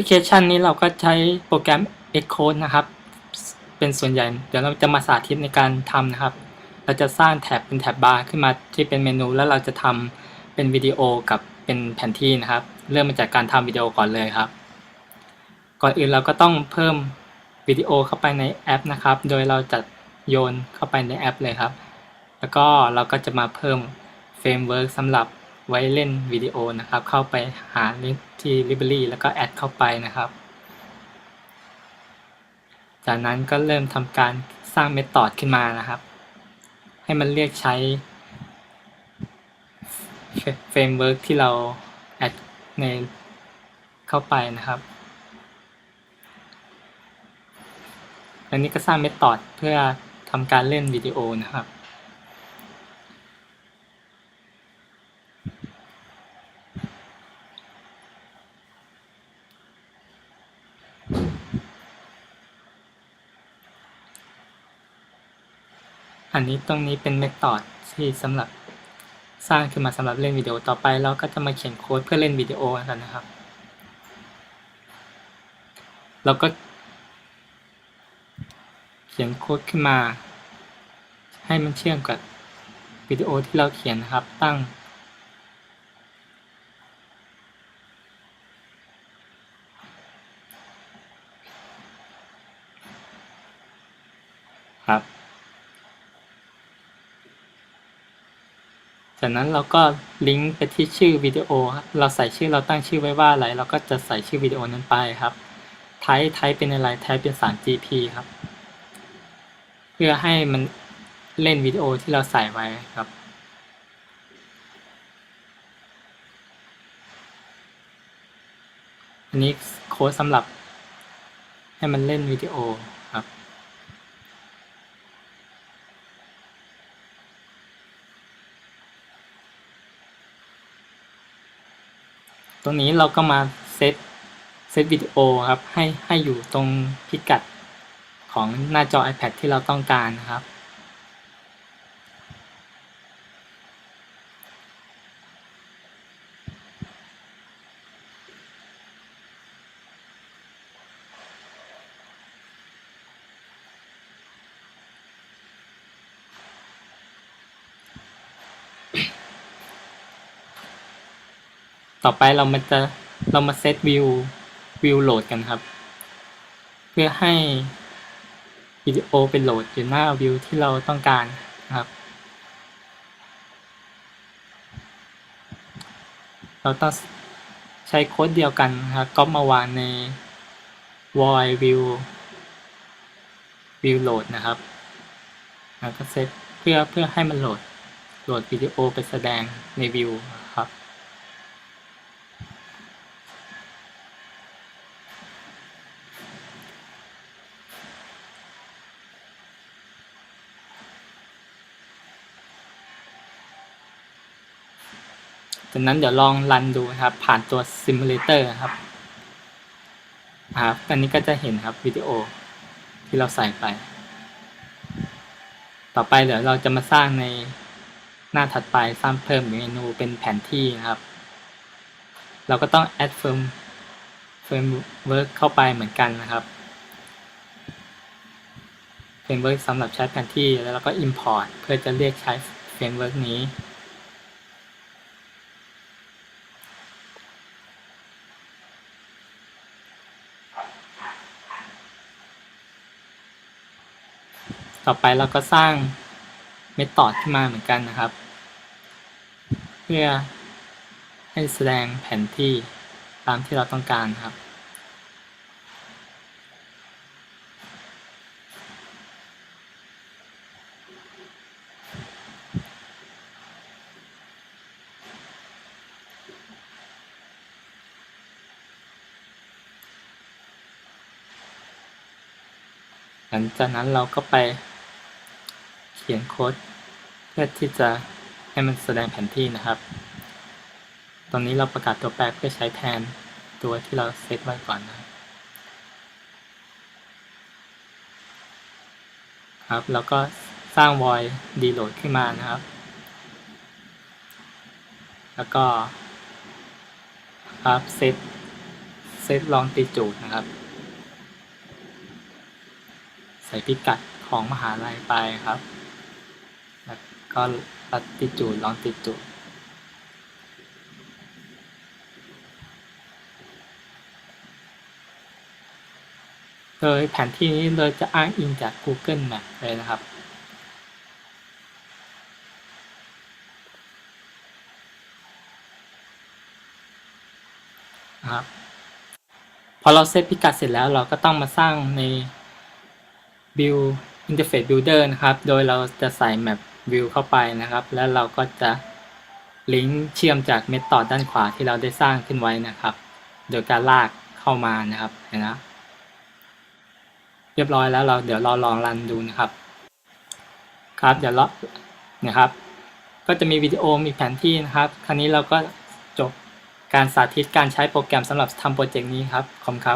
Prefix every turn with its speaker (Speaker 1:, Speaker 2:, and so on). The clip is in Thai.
Speaker 1: พลิเคชันนี้เราก็ใช้โปรแกรม Xcode นะครับ เป็นส่วนใหญ่ เดี๋ยวเราจะมาสาธิตในการทำนะครับ เราจะสร้างแท็บเป็นแท็บบาร์ขึ้นมาที่เป็นเมนู แล้วเราจะทำเป็นวิดีโอกับเป็นแผนที่นะครับ เริ่มมาจากการทำวิดีโอก่อนเลยครับ ก่อนอื่นเราก็ต้องเพิ่มวิดีโอเข้าไปในแอปนะครับ โดยเราจะโยนเข้าไปในแอปเลยครับ แล้วก็เราก็จะมาเพิ่มเฟรมเวิร์กสำหรับ ไว้เล่นวิดีโอนะครับ เข้าไปหาลิงก์ที่ library แล้วก็แอดเข้าไปนะครับ จากนั้นก็เริ่มทำการสร้างเมธอดขึ้นมานะครับ ให้มันเรียกใช้เฟรมเวิร์กที่เราแอดในเข้าไปนะครับอันนี้ก็สร้างเมธอดเพื่อทำการเล่นวิดีโอนะครับ อันนี้ตรงนี้เป็นเมธอดที่สำหรับสร้างขึ้นมาสำหรับเล่นวิดีโอต่อไปเราก็จะมาเขียนโค้ดเพื่อเล่นวิดีโอกันนะครับ เราก็ เขียนโค้ดขึ้นมา ให้มันเชื่อมกับวิดีโอที่เราเขียนนะครับตั้ง จากนั้นเราก็ลิงก์ไปที่ชื่อวิดีโอครับเราใส่ชื่อเราตั้งชื่อไว้ว่าอะไร เราก็จะใส่ชื่อวิดีโอนั้นไปครับไทป์ไทป์เป็นอะไรไทป์เป็น 3GP ครับ เพื่อให้มันเล่นวิดีโอที่เราใส่ไว้ครับอันนี้โค้ดสำหรับให้มันเล่นวิดีโอครับ ตรงนี้เราก็มาเซตเซตวิดีโอครับให้ให้อยู่ตรงพิกัดของหน้าจอ iPad ที่เราต้องการนะครับ ต่อไปเรามันจะเรามาเซตวิววิวโหลดกันครับ เพื่อให้วิดีโอเป็นโหลดอยู่หน้าวิวที่เราต้องการนะครับ เราต้องใช้โค้ดเดียวกันนะครับก็มาวางใน void view view load นะครับแล้วก็เซตเพื่อเพื่อให้มันโหลดโหลดวิดีโอไปแสดงในวิวครับ จากนั้นเดี๋ยวลองรันดูนะครับ ผ่านตัว Simulator ครับครับอันนี้ก็จะเห็นครับวิดีโอที่เราใส่ไป ต่อไปเดี๋ยวเราจะมาสร้างในหน้าถัดไปสร้างเพิ่มเมนูเป็นแผนที่นะครับ เราก็ต้อง add firm framework เข้าไปเหมือนกันนะครับ framework สำหรับใช้แผนที่แล้วเราก็ import เพื่อจะเรียกใช้ framework นี้ ต่อไปเราก็สร้างเมธอดขึ้นมาเหมือนกันนะครับ เพื่อให้แสดงแผนที่ตามที่เราต้องการครับ หลังจากนั้นเราก็ไป ขียนโค้ดเพื่อที่จะให้มันแสดงแผนที่นะครับ ตอนนี้เราประกาศตัวแปรเพื่อใช้แทนตัวที่เราเซตไว้ก่อนนะครับ แล้วก็สร้าง void deload ขึ้นมานะครับ แล้วก็ครับเซตเซตลองติจูดนะครับ ใส่พิกัดของมหาลัยไปครับ แล้วก็ลัติจูดลองติจูดโดยแผนที่นี้เราจะอ้างอิงจาก Google Map เลยนะครับ นะครับ พอเราเซตพิกัดเสร็จแล้วเราก็ต้องมาสร้างใน Build Interface Builder นะครับ โดยเราจะใส่ Map View เข้าไปนะครับ แล้วเราก็จะลิงก์เชื่อมจากเมธอดด้านขวาที่เราได้สร้างขึ้นไว้นะครับ โดยการลากเข้ามานะครับเห็นนะเรียบร้อยแล้วเราเดี๋ยวเราลองรันดูนะครับ ครับเดี๋ยวเรานะครับ ก็จะมีวิดีโอมีแผนที่นะครับ คราวนี้เราก็จบการสาธิตการใช้โปรแกรมสำหรับทำโปรเจกต์นี้ครับขอบคุณครับ